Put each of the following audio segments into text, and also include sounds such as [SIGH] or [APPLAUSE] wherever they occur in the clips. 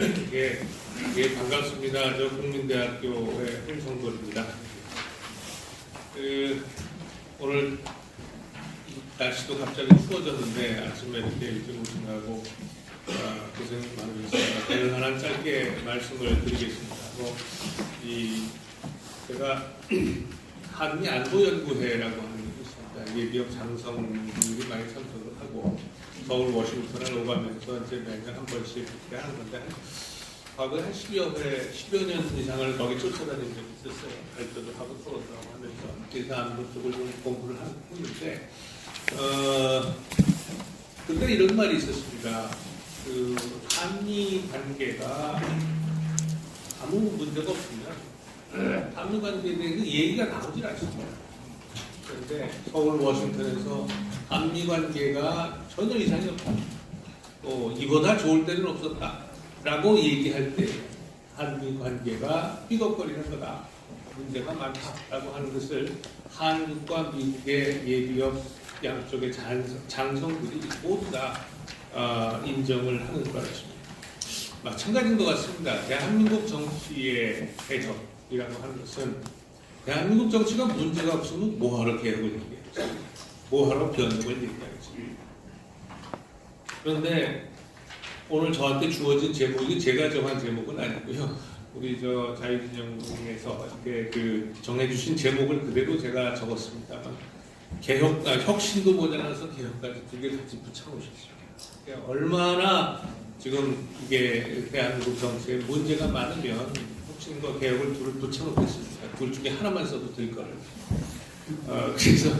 예, 예, 반갑습니다. 저 국민대학교의 홍성돌입니다. 그, 오늘 날씨도 갑자기 추워졌는데 아침에 이렇게 일찍 오신다고 아, 고생 많으셨습니다. 되는 한한 짧게 말씀을 드리겠습니다. 뭐, 이, 제가 [CLEARS THROAT] 한미 안보연구회라고 하는 게 있습니다. 예비역 장성들이 많이 참석을 하고 서울 워싱턴을 오가면서 이제 매년 한 번씩 이렇게 하는 건데 과거에 한 10여 회, 10여 년 이상을 거기 쫓아다닌 적이 있었어요. 발표도 하고 토론도 하고 하면서 안보 쪽을 좀 공부를 있는데 어, 그때 이런 말이 있었습니다. 그 한미 관계가 아무 문제가 없으면 한미 관계에 대해서 얘기가 나오질 않습니다. 그런데 서울 워싱턴에서 한미 관계가 전혀 이상이 없다. 또 이보다 좋을 때는 없었다 라고 얘기할 때 한미 관계가 삐걱거리는 거다. 문제가 많다라고 하는 것을 한국과 미국의 예비역 양쪽의 장- 장성들이 모두 다 어, 인정을 하는 것 같습니다. 마찬가지인 것 같습니다. 대한민국 정치의 해석이라고 하는 것은 대한민국 정치가 문제가 없으면 뭐하러 개혁을 얘기하지? 뭐하러 변혁을 얘기하지? 그런데 오늘 저한테 주어진 제목이 제가 정한 제목은 아니고요. 우리 저 자유진영에서 이렇게 그 정해주신 제목을 그대로 제가 적었습니다만 개혁, 아, 혁신도 모자라서 개혁까지 두 개 같이 붙여놓으셨습니다. 그러니까 얼마나 지금 이게 대한민국 정치에 문제가 많으면 혁신과 개혁을 둘을 붙여놓겠습니까? 둘 중에 하나만 써도 될 거를. 어, 그래서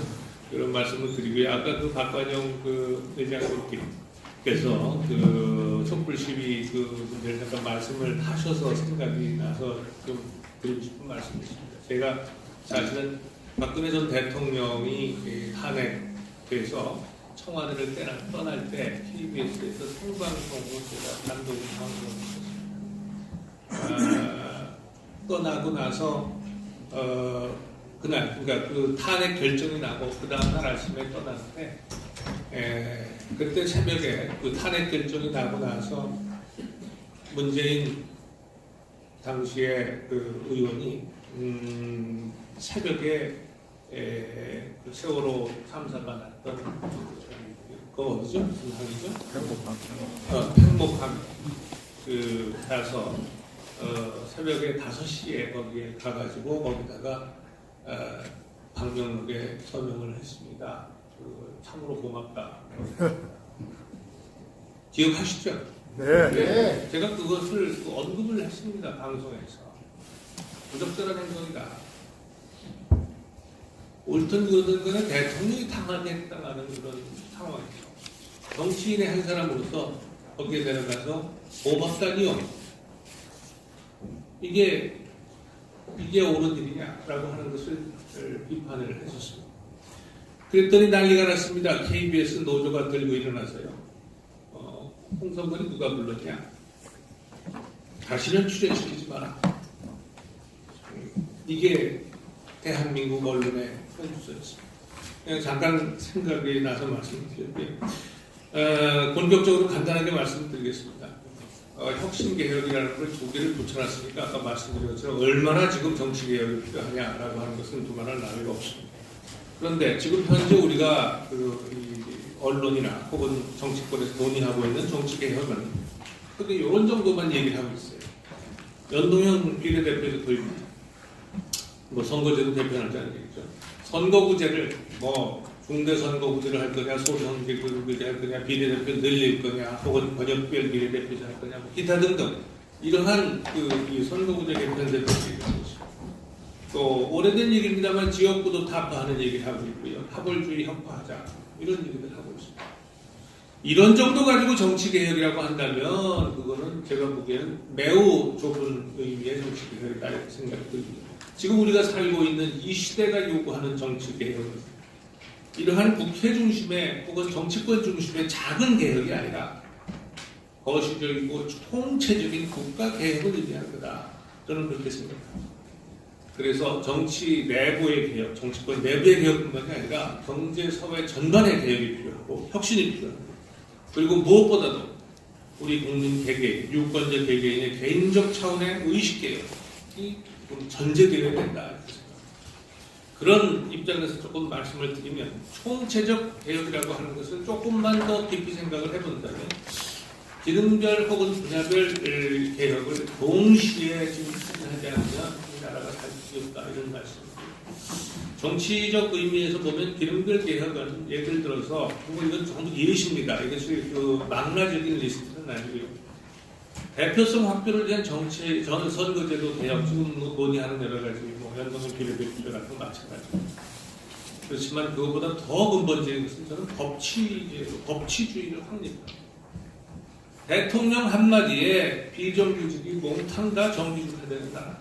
그런 말씀을 드리고요. 아까 그 박관영 그 회장님께서 그 촛불 시위 그 문제를 잠깐 말씀을 하셔서 생각이 나서 좀 드리고 싶은 말씀이십니다. 제가 사실은 박근혜 전 대통령이 이 탄핵돼서 청와대를 떠날 때 KBS에서 생방송을 제가 단독 방송을 했었습니다. 아, 떠나고 나서 어, 그날 그러니까 그 탄핵 결정이 나고 그 다음 날 아침에 떠났는데 에, 그때 새벽에 그 탄핵 결정이 나고 나서 문재인 당시에 그 의원이 음, 새벽에 에, 그 세월호 참사가 났던 그 어디죠? 무슨 항이죠? 어, 평목항 그 가서 어, 새벽에 5시에 거기에 가가지고 거기다가 어, 방명록에 서명을 했습니다. 그 참으로 고맙다. [LAUGHS] 기억하시죠? 네. 제가 그것을 그 언급을 했습니다. 방송에서. 부적절한 행동이다. 옳든 그르든 간에 대통령이 당하겠다는 그런 상황이죠. 정치인의 한 사람으로서 거기에 내려가서 고맙다니요. 이게 이게 옳은 일이냐라고 하는 것을 비판을 했었습니다. 그랬더니 난리가 났습니다. KBS 노조가 들고 일어나서요. 어, 홍성근이 누가 불렀냐? 다시는 출연시키지 마라. 음, 이게 대한민국 언론의 현주소였습니다. 잠깐 생각이 나서 말씀드릴게요. 어, 본격적으로 간단하게 말씀드리겠습니다. 어, 혁신개혁이라는 걸 두 개를 붙여놨으니까 아까 말씀드린 것처럼 얼마나 지금 정치개혁이 필요하냐라고 하는 것은 두말할 나위가 없습니다. 그런데 지금 현재 우리가 그, 이 언론이나 혹은 정치권에서 논의하고 있는 정치개혁은 근데 이런 정도만 얘기를 하고 있어요. 연동형 비례대표제 도입, 뭐 선거제도 개편하자는 얘기죠. 선거구제를 뭐 중대선거구제를 할 거냐, 소선거구제 할 거냐, 비례대표 늘릴 거냐, 혹은 번역별 비례대표제 할 거냐, 뭐 기타 등등 이러한 그이 선거구제 개편제도 얘기하고 있습니다. 또 오래된 얘기입니다만 지역구도 타파하는 얘기를 하고 있고요. 타벌주의 혁파하자 이런 얘기를 하고 있습니다. 이런 정도 가지고 정치 개혁이라고 한다면 그거는 제가 보기에는 매우 좁은 의미의 정치 이렇게 생각이 듭니다. 지금 우리가 살고 있는 이 시대가 요구하는 정치 개혁은 이러한 국회 중심의 혹은 정치권 중심의 작은 개혁이 아니라 거시적이고 총체적인 국가 개혁을 의미하는 거다. 저는 그렇게 생각합니다. 그래서 정치 내부의 개혁, 정치권 내부의 개혁뿐만이 아니라 경제 사회 전반의 개혁이 필요하고 혁신이 필요합니다. 그리고 무엇보다도 우리 국민 개개, 유권자 개개인의 개인적 차원의 의식 개혁이 좀 전제되어야 된다. 그런 입장에서 조금 말씀을 드리면 총체적 개혁이라고 하는 것을 조금만 더 깊이 생각을 해본다면 기능별 혹은 분야별 에, 개혁을 동시에 지금 추진하지 않으면 이 나라가 살 수 없다 이런 말씀입니다. 정치적 의미에서 보면 기능별 개혁은 예를 들어서 뭐 이건 전부 예시입니다. 이것이 그 망라적인 리스트는 아니고요. 대표성 확보를 위한 정치 전 선거제도 개혁 지금 뭐 논의하는 여러 가지 뭐 연동형 비례대표 같은 거 마찬가지입니다. 그렇지만 그것보다 더 근본적인 것은 저는 법치 법치주의를 확립합니다. 대통령 한마디에 비정규직이 몽탕 다 정규직화되는 나라.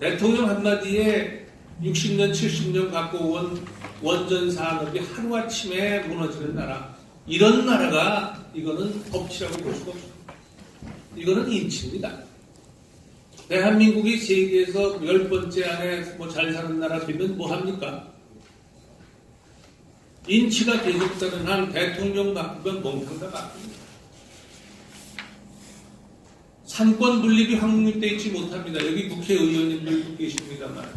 대통령 한마디에 60년, 70년 갖고 온 원전 산업이 하루아침에 무너지는 나라. 이런 나라가 이거는 법치라고 볼 수가 없습니다. 이거는 인치입니다. 대한민국이 세계에서 열 번째 안에 뭐 잘 사는 나라 되면 뭐 합니까? 인치가 계속되는 한 대통령 바꾸면 몽탕 다 바뀝니다. 삼권 분립이 확립되어 있지 못합니다. 여기 국회의원님들도 계십니다만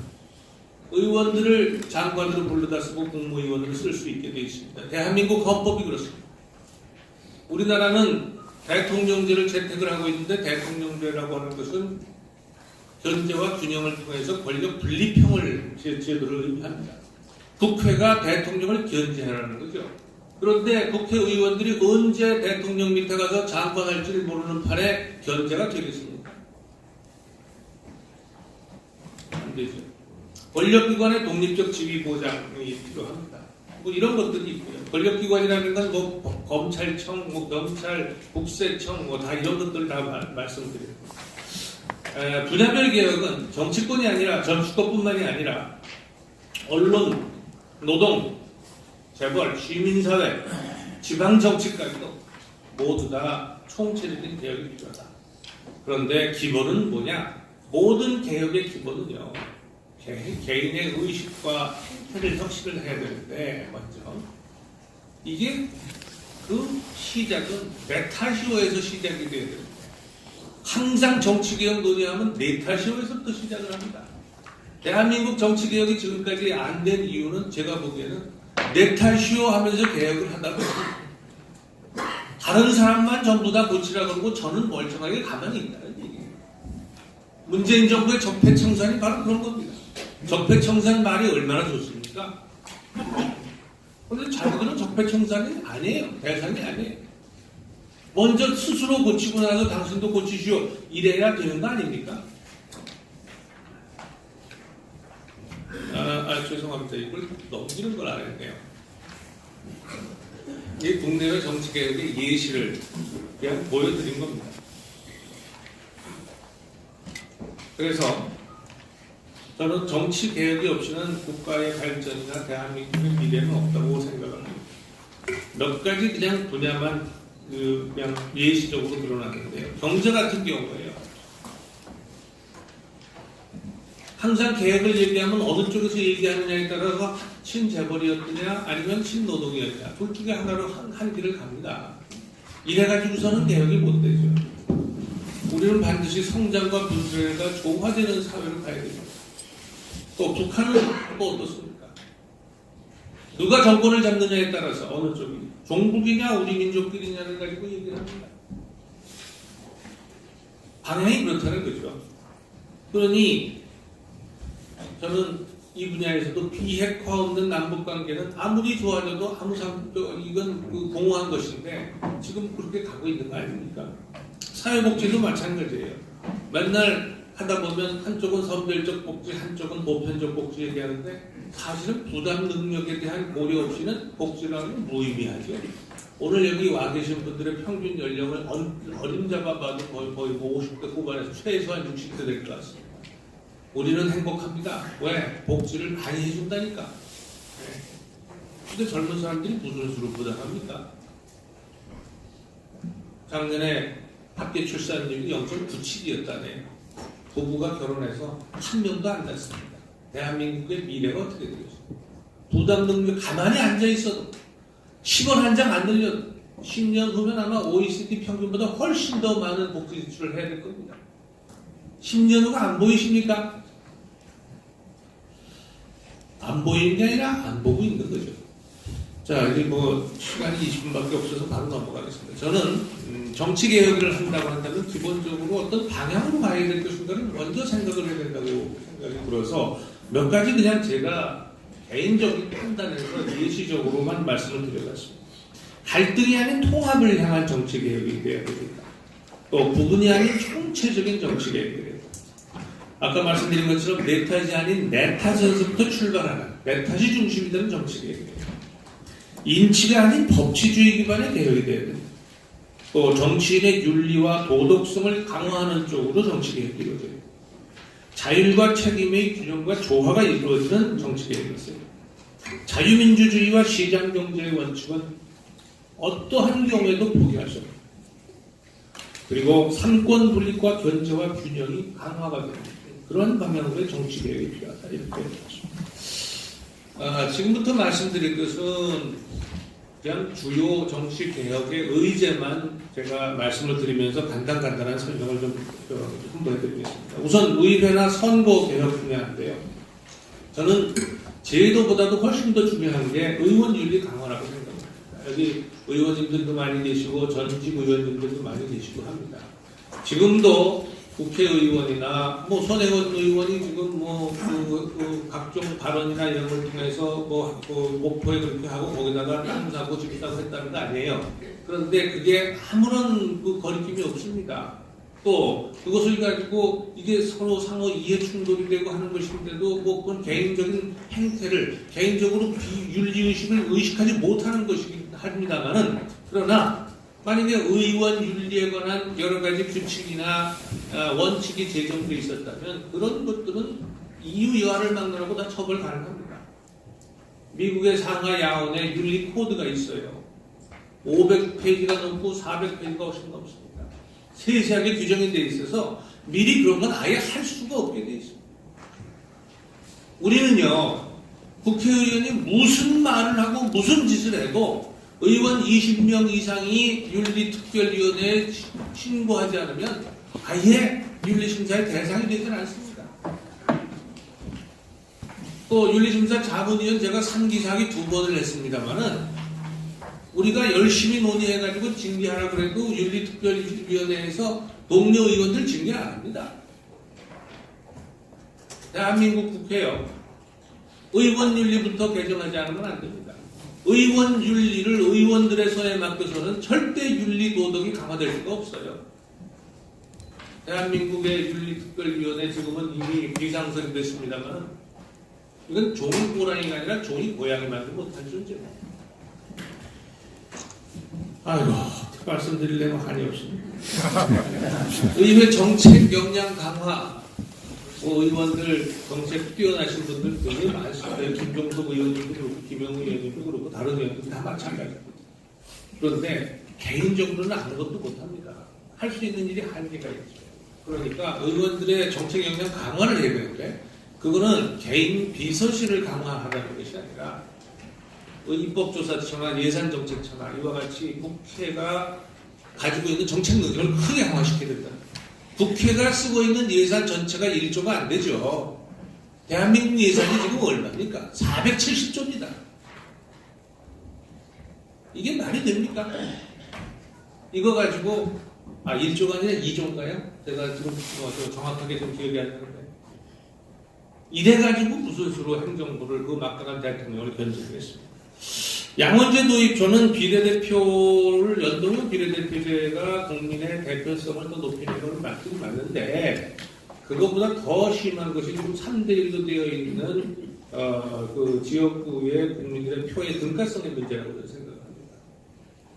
의원들을 장관으로 불러다 쓰고 국무위원으로 쓸 수 있게 되어 있습니다. 대한민국 헌법이 그렇습니다. 우리나라는 대통령제를 채택을 하고 있는데 대통령제라고 하는 것은 견제와 균형을 통해서 권력 제- 제도를 의미합니다. 국회가 대통령을 견제하라는 거죠. 그런데 국회의원들이 언제 대통령 밑에 가서 장관할 줄 모르는 판에 견제가 되겠습니까? 안 되죠. 권력기관의 독립적 지위 보장이 필요합니다. 뭐 이런 것들이 있고요. 권력기관이라는 건 뭐 검찰청, 뭐 경찰, 국세청 뭐 다 이런 것들 다 말- 말씀드려요. 에, 분야별 개혁은 정치권이 아니라 정치권뿐만이 아니라 언론, 노동, 재벌, 시민사회, 지방정치까지도 모두 다 총체적인 개혁이 필요하다. 그런데 기본은 뭐냐? 모든 개혁의 기본은요. 개, 개인의 의식과 행태를 혁신을 해야 되는데 먼저 이게 그 시작은 메타시오에서 시작이 돼야 됩니다. 항상 정치개혁 논의하면 메타시오에서부터 시작을 합니다. 대한민국 정치개혁이 지금까지 안 된 이유는 제가 보기에는 메타시오 하면서 개혁을 보니 다른 사람만 전부 다 고치라 그러고 저는 멀쩡하게 가만히 있다는 얘기예요. 문재인 정부의 적폐청산이 바로 그런 겁니다. 적폐청산 말이 얼마나 좋습니까? 근데 자기들은 적폐청산이 아니에요. 대상이 아니에요. 먼저 스스로 고치고 나서 당신도 고치시오. 이래야 되는 거 아닙니까? 아, 아, 죄송합니다. 이걸 넘기는 걸안 했네요. 이 국내외 정치개혁의 예시를 그냥 보여드린 겁니다. 그래서 저는 정치 개혁이 없이는 국가의 발전이나 대한민국의 미래는 없다고 생각을 합니다. 몇 가지 그냥 분야만 그 그냥 예시적으로 드러났는데요. 경제 같은 경우에요. 항상 개혁을 얘기하면 어느 쪽에서 얘기하느냐에 따라서 친재벌이었느냐 아니면 친노동이었느냐 둘 중에 하나로 한, 한 길을 갑니다. 이래가지고서는 개혁이 못 되죠. 우리는 반드시 성장과 분수가 조화되는 사회로 가야 됩니다. 또 북한은 또 어떻습니까? 누가 정권을 잡느냐에 따라서 어느 쪽이 종북이냐 우리 민족끼리냐를 가지고 얘기를 합니다. 방향이 그렇다는 거죠. 그러니 저는 이 분야에서도 비핵화 없는 남북 관계는 아무리 좋아져도 아무 상 이건 그 공허한 것인데 지금 그렇게 가고 있는 거 아닙니까? 사회복지도 마찬가지예요. 맨날 하다 보면 한쪽은 선별적 복지, 한쪽은 보편적 복지 얘기하는데 사실은 부담 능력에 대한 고려 없이는 복지라는 무의미하죠. 오늘 여기 와 계신 분들의 평균 연령을 얼- 어림잡아 봐도 거의, 거의 뭐 50대 후반에서 최소한 60대 될 것 같습니다. 우리는 행복합니다. 왜? 복지를 많이 해준다니까. 네. 근데 젊은 사람들이 무슨 수로 부담합니까? 작년에 합계 출산율이 0.97이었다네요. 부부가 결혼해서 한 명도 안 낳습니다. 대한민국의 미래가 어떻게 되겠습니까? 부담 능력 가만히 앉아 있어도 10원 한 장 안 늘려도 10년 후면 아마 OECD 평균보다 훨씬 더 많은 복지 지출을 해야 될 겁니다. 10년 후가 안 보이십니까? 안 보이는 게 아니라 안 보고 있는 거죠. 자, 이제 뭐 시간이 20분밖에 없어서 바로 넘어가겠습니다. 저는 음, 정치 개혁을 한다고 한다면 기본적으로 어떤 방향으로 가야 될 것인가를 먼저 생각을 해야 된다고 생각이 들어서 몇 가지 그냥 제가 개인적인 판단에서 예시적으로만 말씀을 드려봤습니다. 갈등이 아닌 통합을 향한 정치 개혁이 돼야 됩니다. 또 부분이 아닌 총체적인 정치 개혁이 돼야 됩니다. 아까 말씀드린 것처럼 네타지 아닌 네타전에서부터 출발하는 네타지 중심이 되는 정치 개혁입니다. 인치가 아닌 법치주의 기반의 개혁이 돼야 됩니다. 또 정치인의 윤리와 도덕성을 강화하는 쪽으로 정치 개혁이 이루어져요. 자율과 책임의 균형과 조화가 이루어지는 정치 개혁이었어요. 자유민주주의와 시장경제의 원칙은 어떠한 경우에도 포기할 수 없습니다. 그리고 삼권 분립과 견제와 균형이 강화가 되는 그런 방향으로의 정치 개혁이 필요하다 이렇게 얘기했습니다. 아, 지금부터 말씀드릴 것은 그냥 주요 정치 개혁의 의제만 제가 말씀을 드리면서 간단간단한 설명을 좀 어, 홍보해드리겠습니다. 우선 의회나 선거 개혁 중요한데요. 저는 제도보다도 훨씬 더 중요한 게 의원 윤리 강화라고 생각합니다. 여기 의원님들도 많이 계시고 전직 의원님들도 많이 계시고 합니다. 지금도 국회의원이나 뭐 손혜원 의원이 지금 뭐 그 그 각종 발언이나 이런 걸 통해서 뭐, 그 목포에 그렇게 하고 거기다가 땅 사고 집 사고 했다는 거 아니에요. 그런데 그게 아무런 그 거리낌이 없습니다. 또 그것을 가지고 이게 서로 상호 이해 충돌이 되고 하는 것인데도 뭐 그건 개인적인 행태를 개인적으로 비윤리의식을 의식하지 못하는 것이긴 합니다만은 그러나 만약에 의원 윤리에 관한 여러 가지 규칙이나 아, 원칙이 제정돼 있었다면 그런 것들은 이유 여하를 막느라고 다 처벌 가능합니다. 미국의 상하 야원에 윤리 코드가 있어요. 500페이지가 넘고 400페이지가 훨씬 넘습니다. 세세하게 규정이 돼 있어서 미리 그런 건 아예 할 수가 없게 돼 있습니다. 우리는요, 국회의원이 무슨 말을 하고 무슨 짓을 해도 의원 20명 이상이 윤리특별위원회에 시- 신고하지 않으면 아예 윤리심사의 대상이 되지 않습니다. 또 윤리심사 자문위원 제가 3기사기 두 번을 했습니다만은 우리가 열심히 논의해가지고 징계하라 그래도 윤리특별위원회에서 동료 의원들 징계 안 합니다. 대한민국 국회요. 의원 윤리부터 개정하지 않으면 안 됩니다. 의원 윤리를 의원들의 손에 맡겨서는 절대 윤리 도덕이 강화될 수가 없어요. 대한민국의 윤리특별위원회 지금은 이미 비상설이 됐습니다만 이건 종이 꼬라니가 아니라 종이 고양이 만들 못한 존재입니다. 아이고 말씀드리려면 한이 없습니다. [LAUGHS] 의회 정책 역량 강화 뭐 의원들 정책 뛰어나신 분들 굉장히 많습니다. 김종석 의원님도 그렇고 김영우 의원님도 그렇고 다른 의원들 다 마찬가지입니다. 그런데 개인적으로는 아무것도 못합니다. 할 수 있는 일이 한계가 있죠. 그러니까 의원들의 정책 역량 강화를 해야 되는데 그거는 개인 비서실을 강화하라는 것이 아니라 그 입법조사처나 예산정책처나 이와 같이 국회가 가지고 있는 정책 능력을 크게 강화시켜야 된다. 국회가 쓰고 있는 예산 전체가 1조가 안 되죠. 대한민국 예산이 지금 얼마입니까? 470조입니다. 이게 말이 됩니까? 이거 가지고 아 1조가 아니라 2조인가요? 제가 지금 뭐, 저 정확하게 좀 기억이 안 나는데 이래 가지고 무슨 수로 행정부를 그 막강한 대통령을 견제했습니다. 양원제 도입 저는 비례대표를 연동형 비례대표제가 국민의 대표성을 더 높이는 걸 맞긴 맞는데 그것보다 더 심한 것이 지금 3대 1로 되어 있는 어, 그 지역구의 국민들의 표의 등가성의 문제라고 생각합니다.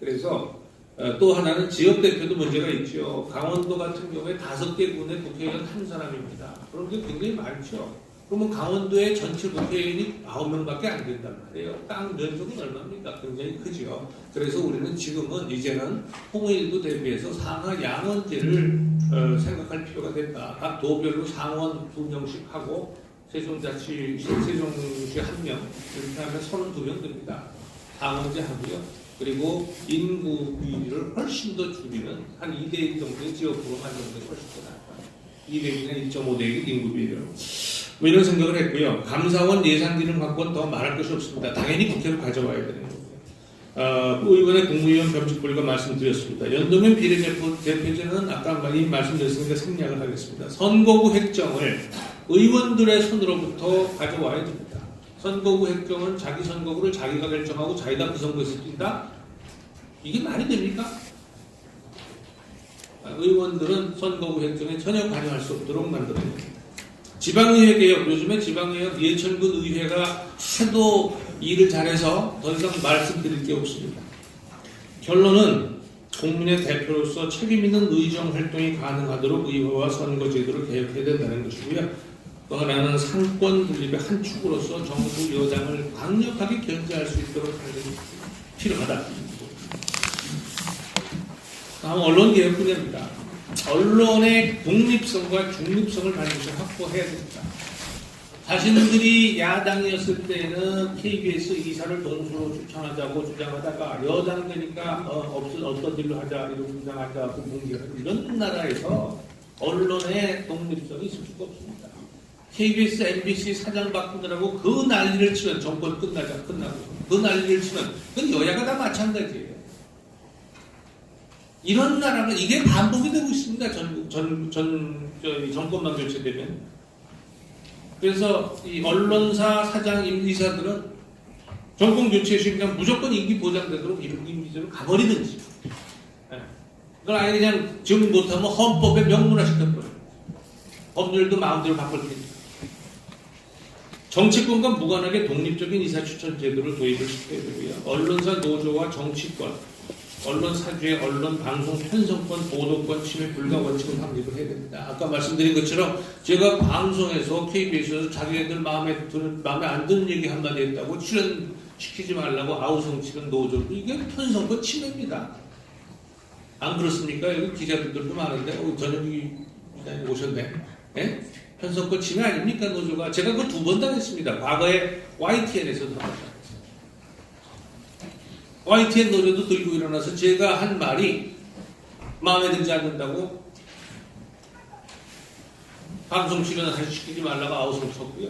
그래서 어, 또 하나는 지역 대표도 문제가 있죠. 강원도 같은 경우에 다섯 개 군의 국회의원 한 사람입니다. 그런 게 굉장히 많죠. 그러면 강원도의 전체 국회의원이 9명밖에 안 된단 말이에요. 땅 면적은 얼마입니까? 굉장히 크죠. 그래서 우리는 지금은 이제는 홍일도 대비해서 상하 양원제를 어, 생각할 필요가 된다. 각 도별로 상원 두 명씩 하고 세종자치 세종시 한 명, 이렇게 하면 32명 됩니다. 상원제 하고요. 그리고 인구 비율을 훨씬 더 줄이는 한 2대1 정도의 지역구로 만드는 게 훨씬 더 나아요. 2대1이나 1.5대1 인구 비율. 뭐 이런 생각을 했고요. 감사원 예산기능 확보는 더 말할 것이 없습니다. 당연히 국회로 가져와야 되는 거고요. 어, 의원의 국무위원 겸직불가 말씀드렸습니다. 연동형 비례대표제는 아까 많이 말씀드렸으니까 생략을 하겠습니다. 선거구 획정을 의원들의 손으로부터 가져와야 됩니다. 선거구 획정은 자기 선거구를 자기가 결정하고 자기가 그 선거에서 뛴다? 이게 말이 됩니까? 아, 의원들은 선거구 획정에 전혀 관여할 수 없도록 만들어야 됩니다. 지방의회 개혁, 요즘에 지방의회 예천군 의회가 하도 일을 잘해서 더 이상 말씀드릴 게 없습니다. 결론은 국민의 대표로서 책임 있는 의정 활동이 가능하도록 의회와 선거 제도를 개혁해야 된다는 것이고요. 또 하나는 상권 분립의 한 축으로서 정부 여당을 강력하게 견제할 수 있도록 하는 것이 필요하다. 다음 언론 개혁 분야입니다. 언론의 독립성과 중립성을 반드시 확보해야 됩니다. 자신들이 야당이었을 때는 KBS 이사를 동수로 추천하자고 주장하다가 여당 되니까 어, 없을 어떤 일로 하자 이런 주장하자고 공개하는 이런 나라에서 언론의 독립성이 있을 수가 없습니다. KBS, MBC 사장 바꾸느라고 그 난리를 치면 정권 끝나자 끝나고 그 난리를 치면 그건 여야가 다 마찬가지예요. 이런 나라는 이게 반복이 되고 있습니다. 전, 전, 전, 저, 정권만 교체되면. 그래서 이 언론사 사장 임기사들은 정권 교체 시 그냥 무조건 임기 보장되도록 임기제로 가버리든지. 예. 그걸 아예 그냥 지금 못하면 헌법에 명문화시켜버려요. 법률도 마음대로 바꿀 테니까. 정치권과 무관하게 독립적인 이사 추천 제도를 도입을 시켜야 되고요. 언론사 노조와 정치권, 언론 사주의 언론 방송 편성권 보도권 침해 불가 원칙을 확립을 해야 됩니다. 아까 말씀드린 것처럼 제가 방송에서 KBS에서 자기네들 마음에 드는 마음에 안 드는 얘기 한마디 했다고 출연 시키지 말라고 아우성 치는 노조 이게 편성권 침해입니다. 안 그렇습니까? 여기 기자분들도 많은데 어, 기자님 오셨네. 예? 편성권 침해 아닙니까 노조가? 제가 그 두 번 당했습니다. 과거에 YTN에서도 당했습니다. YTN 노조도 들고 일어나서 제가 한 말이 마음에 들지 않는다고 방송 출연을 시키지 말라고 아우성 쳤고요.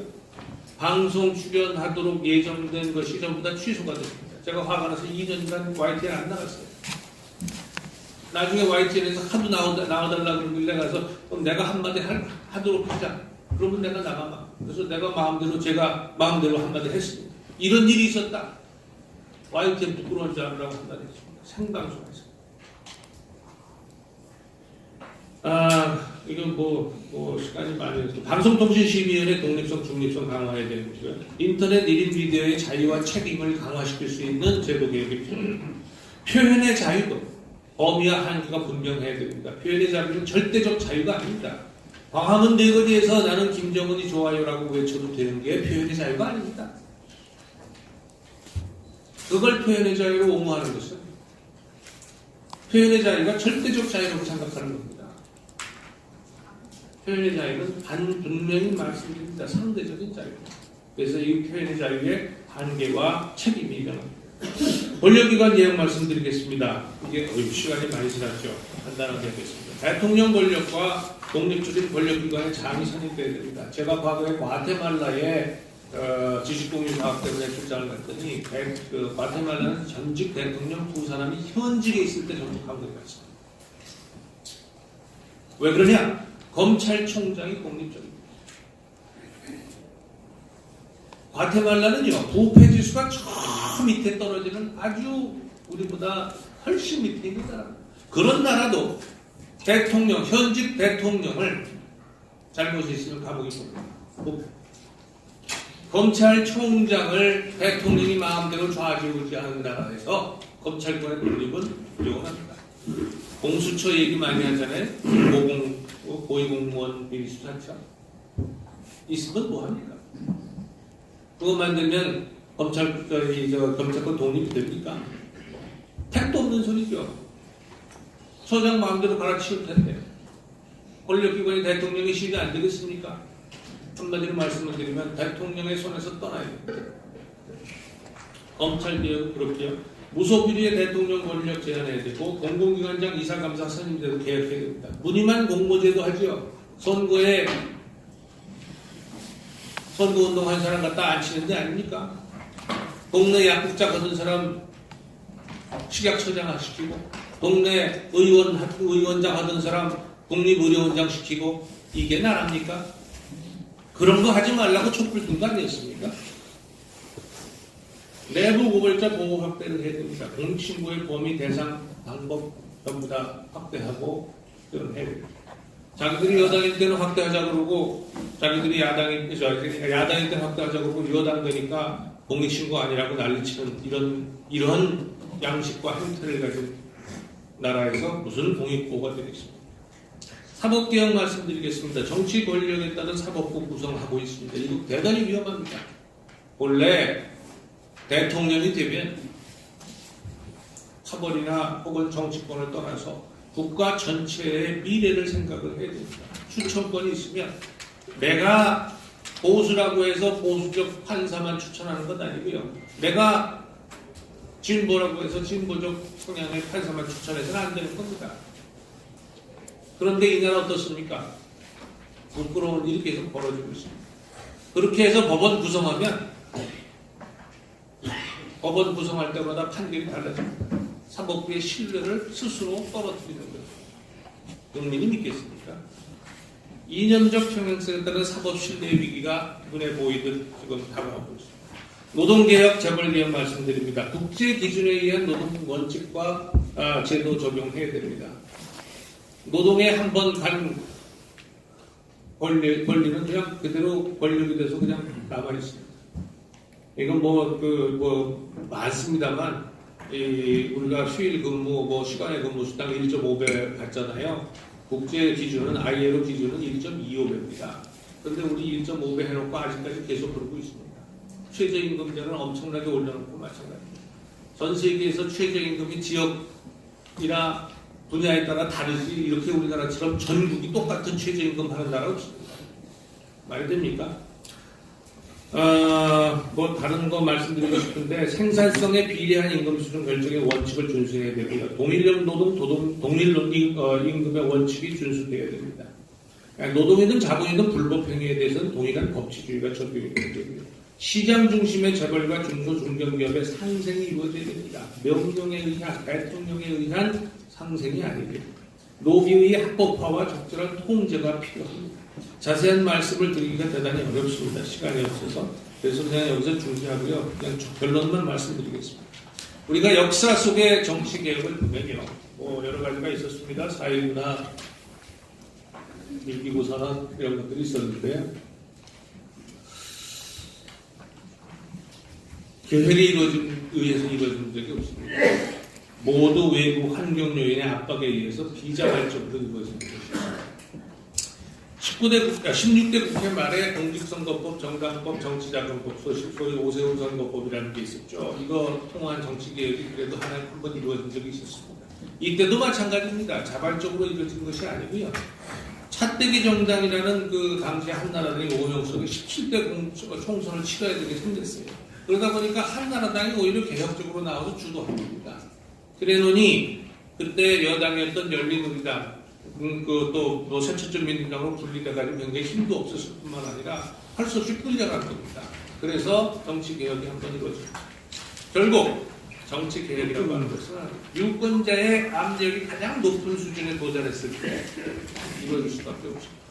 방송 출연하도록 예정된 것이 전부 다 취소가 됐습니다. 제가 화가 나서 2년간 YTN 안 나갔어요. 나중에 YTN에서 하도 나오다, 나와달라고 그러길래 가서 그럼 내가 한마디 할, 하도록 하자. 그러면 내가 나가마. 그래서 내가 마음대로 제가 마음대로 한마디 했습니다. 이런 일이 있었다. YTN 부끄러운 줄 알으라고 한마디 했습니다. 생방송에서. 아, 이건 뭐, 뭐, 시간이 많이 해서. 방송통신심의원의 독립성, 중립성 강화해야 되는 것이고요. 인터넷 1인 미디어의 자유와 책임을 강화시킬 수 있는 제도 개혁이 필요합니다. 표현의 자유도 범위와 한계가 분명해야 됩니다. 표현의 자유는 절대적 자유가 아닙니다. 광화문 네거리에서 나는 김정은이 좋아요라고 외쳐도 되는 게 표현의 자유가 아닙니다. 그걸 표현의 자유로 옹호하는 것은 표현의 자유가 절대적 자유라고 생각하는 겁니다. 표현의 자유는 반 분명히 말씀드립니다. 상대적인 자유. 그래서 이 표현의 자유의 한계와 책임이 일어납니다. 권력기관 내용 말씀드리겠습니다. 이게 시간이 많이 지났죠. 간단하게 하겠습니다. 대통령 권력과 독립적인 권력기관의 장이 선임돼야 됩니다. 제가 과거에 과테말라에 어, 지식공유 과학 때문에 출장을 갔더니 대- 그 과테말라는 전직 대통령 두 사람이 현직에 있을 때 전직한 거예요. 왜 그러냐? 검찰총장이 독립적입니다. 과테말라는요 부패 지수가 저 밑에 떨어지는 아주 우리보다 훨씬 밑에 있는 나라입니다. 그런 나라도 대통령 현직 대통령을 잘못이 있으면 감옥이 봅니다. 검찰총장을 대통령이 마음대로 좌지우지하는 나라에서 검찰권의 독립은 영원합니다. 공수처 얘기 많이 하잖아요. 고위공무원 비리 수사처 있으면 뭐 합니까? 그거 만들면 검찰 저 검찰권 독립이 됩니까? 택도 없는 소리죠. 서장 마음대로 갈아치울 텐데 권력기관이 대통령이 시이 안 되겠습니까? 한마디로 말씀을 드리면 대통령의 손에서 떠나야 됩니다. 검찰 개혁은 그렇게요. 무소비리의 대통령 권력 제한해야 되고 공공기관장 이사감사 선임제도 개혁해야 됩니다. 무늬만 공모제도 하죠. 선거에 선거운동 한 사람 갖다 앉히는 데 아닙니까? 동네 약국자 거둔 사람 식약처장 시키고 동네 의원 의원장 하던 사람 국립의료원장 시키고 이게 나랍니까? 그런 거 하지 말라고 촛불 든 거 아니었습니까? 내부 고발자 보호 확대를 해야 됩니다. 공신고의 범위 대상 방법 전부 다 확대하고 그런 됩니다. 자기들이 여당일 때는 확대하자 그러고 자기들이 야당일 때 저, 야당일 때 확대하자 그러고 여당 되니까 공익신고 아니라고 난리치는 이런 이런 양식과 행태를 가진 나라에서 무슨 공익보호가 되겠습니까? 사법개혁 말씀드리겠습니다. 정치 권력에 따른 사법부 구성하고 있습니다. 이거 대단히 위험합니다. 원래 대통령이 되면 파벌이나 혹은 정치권을 떠나서 국가 전체의 미래를 생각을 해야 됩니다. 추천권이 있으면 내가 보수라고 해서 보수적 판사만 추천하는 것 아니고요. 내가 진보라고 해서 진보적 성향의 판사만 추천해서는 안 되는 겁니다. 그런데 이 나라 어떻습니까? 부끄러운 일이 계속 벌어지고 있습니다. 그렇게 해서 법원 구성하면 법원 구성할 때마다 판결이 달라집니다. 사법부의 신뢰를 스스로 떨어뜨리는 거죠. 국민이 믿겠습니까? 이념적 평행성에 따른 사법 신뢰 위기가 눈에 보이듯 지금 다가오고 있습니다. 노동개혁, 재벌개혁 말씀드립니다. 국제 기준에 의한 노동 원칙과 아, 제도 적용해야 됩니다. 노동에 한 번 간 권리, 권리는 그냥 그대로 권력이 돼서 그냥 남아 있습니다. 이건 뭐, 그, 뭐, 많습니다만, 이, 우리가 휴일 근무, 뭐, 시간의 근무 수당 1.5배 받잖아요. 국제 기준은, ILO 기준은 1.25배입니다. 그런데 우리 1.5배 해놓고 아직까지 계속 그러고 있습니다. 최저임금제는 엄청나게 올려놓고 마찬가지입니다. 전 세계에서 최저임금이 지역이나 분야에 따라 다르지, 이렇게 우리나라처럼 전국이 똑같은 최저임금 하는 나라. 말이 됩니까? 어, 뭐 다른 거 말씀드리고 싶은데 생산성에 비례한 임금 수준 결정의 원칙을 준수해야 되고요. 동일 노동, 도동, 동일 노- 임- 어, 임금의 원칙이 준수돼야 됩니다. 그러니까 노동이든 자본이든 불법 행위에 대해서는 동일한 법치주의가 적용이 되고요. 시장 중심의 재벌과 중소 중견기업의 상생이 이루어져야 됩니다. 명령에 의한 대통령에 의한 상생이 아니고요. 노비의 합법화와 적절한 통제가 필요합니다. 자세한 말씀을 드리기가 대단히 어렵습니다. 시간이 없어서. 그래서 그냥 여기서 중지하고요. 그냥 결론만 말씀드리겠습니다. 우리가 역사 속의 정치 개혁을 보면요. 뭐 여러 가지가 있었습니다. 사회나 일기고사나 이런 것들이 있었는데요. 계획이 이루어진, 의해서 이루어진 적이 없습니다. 모두 외부 환경 요인의 압박에 의해서 비자발적으로 이루어진 것입니다. 19대 국, 16대 국회 말에 공직선거법, 정당법, 정치자금법, 소위 소위 오세훈 선거법이라는 게 있었죠. 이거 통한 정치개혁이 그래도 하나 한번 이루어진 적이 있었습니다. 이때도 마찬가지입니다. 자발적으로 이루어진 것이 아니고요. 차떼기 정당이라는 그 당시 한나라당이 오명석이 17대 공, 총선을 치러야 되게 생겼어요. 그러다 보니까 한나라당이 오히려 개혁적으로 나와서 주도합니다. 그래 놓니 그때 여당이었던 열린우리당 음, 그또 또 새천년민주당으로 분리돼가지고 굉장히 힘도 없었을 뿐만 아니라 할 수 없이 끌려간 겁니다. 그래서 정치 개혁이 한 번 이루어집니다. 결국 정치 개혁이라고 하는 것은 유권자의 압력이 가장 높은 수준에 도달했을 때 이루어질 수밖에 없습니다.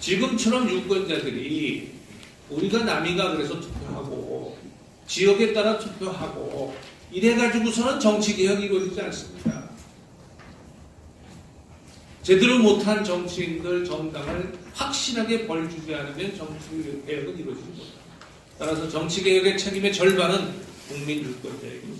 지금처럼 유권자들이 우리가 남이가 그래서 투표하고 지역에 따라 투표하고 이래가지고서는 정치 개혁이 이루어지지 않습니다. 제대로 못한 정치인들 정당을 확실하게 벌주지 않으면 정치 개혁은 이루어지지 못합니다. 따라서 정치 개혁의 책임의 절반은 국민 유권자에게.